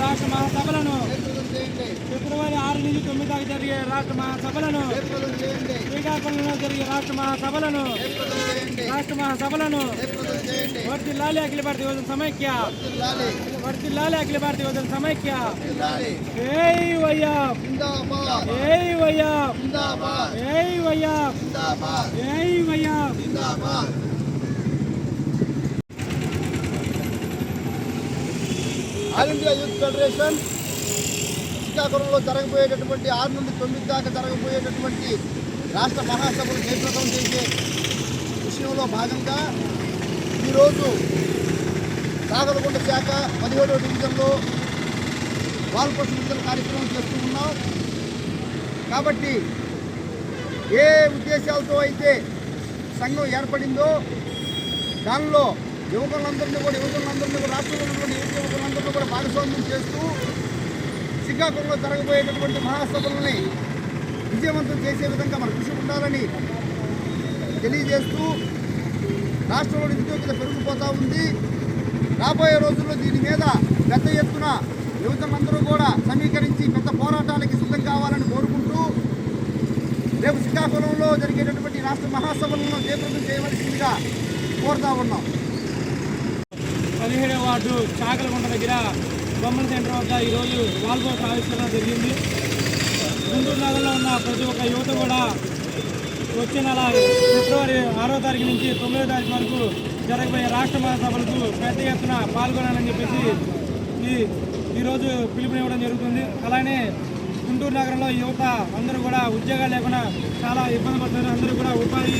రాష్ట్ర మహాసభలను ఫిబ్రవరి ఆరు నుంచి తొమ్మిది దాకా జరిగే రాష్ట్ర మహాసభలను శ్రీకాకుళంలో జరిగే రాష్ట్ర మహాసభలను రాష్ట్ర మహాసభలను వర్తిల్లాలి అఖిల భారత యువజన సమైక్య వర్తిల్లాలి అఖిల భారత యువజన సమైక్య ఏయ్ వయ్యా ఏయ్ వయ్యా ఏయ్ వయ్యా ఏయ్ వయ్యా ఆల్ ఇండియా యూత్ ఫెడరేషన్ శ్రీకాకుళంలో జరగబోయేటటువంటి ఆరు నుండి తొమ్మిది దాకా జరగబోయేటటువంటి రాష్ట్ర మహాసభలు నేతృత్వం చేసే విషయంలో భాగంగా ఈరోజు కాగలకొండ శాఖ పదిహేడవ డివిజన్లో వాల్పోస్ట్ విడుదల కార్యక్రమం చేస్తూ ఉన్నాం. కాబట్టి ఏ ఉద్దేశాలతో అయితే సంఘం ఏర్పడిందో దానిలో యువకులందరినీ కూడా యువకులందరినీ కూడా రాష్ట్రంలో ఉన్నటువంటి యువకులందరినీ కూడా భాగస్వామ్యం చేస్తూ శ్రీకాకుళంలో జరగబోయేటటువంటి మహాసభలని విజయవంతం చేసే విధంగా మన కృషి ఉండాలని తెలియజేస్తూ రాష్ట్రంలో నిరుద్యోగిత పెరిగిపోతూ ఉంది. రాబోయే రోజుల్లో దీని మీద పెద్ద ఎత్తున యువతలందరూ కూడా సమీకరించి పెద్ద పోరాటానికి సిద్ధం కావాలని కోరుకుంటూ రేపు శ్రీకాకుళంలో జరిగేటటువంటి రాష్ట్ర మహాసభలను జయప్రదం చేయవలసిందిగా కోరుతా ఉన్నాం. పదిహేడవ వార్డు చాకలకొండ దగ్గర బొమ్మల సెంటర్ వద్ద ఈరోజు వాల్బో ఆవిష్కరణ జరిగింది. గుంటూరు నగరంలో ఉన్న ప్రతి ఒక్క యువత కూడా వచ్చే నెల ఫిబ్రవరి ఆరో తారీఖు నుంచి తొమ్మిదో తారీఖు వరకు జరగబోయే రాష్ట్ర మహాసభలకు పెద్ద ఎత్తున పాల్గొనాలని చెప్పేసి ఈ ఈరోజు పిలుపునివ్వడం జరుగుతుంది. అలానే గుంటూరు నగరంలో యువత అందరూ కూడా ఉద్యోగాలు లేకుండా చాలా ఇబ్బంది పడుతున్నారు. అందరూ కూడా ఉపాధి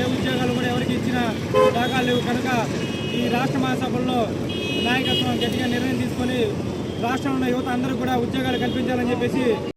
ఏ ఉద్యోగాలు కూడా ఎవరికి ఇచ్చిన దాఖలు లేవు. కనుక ఈ రాష్ట్ర మహాసభల్లో నాయకత్వం గట్టిగా నిర్ణయం తీసుకొని రాష్ట్రంలో ఉన్న యువత అందరూ కూడా ఉద్యోగాలు కల్పించాలని చెప్పేసి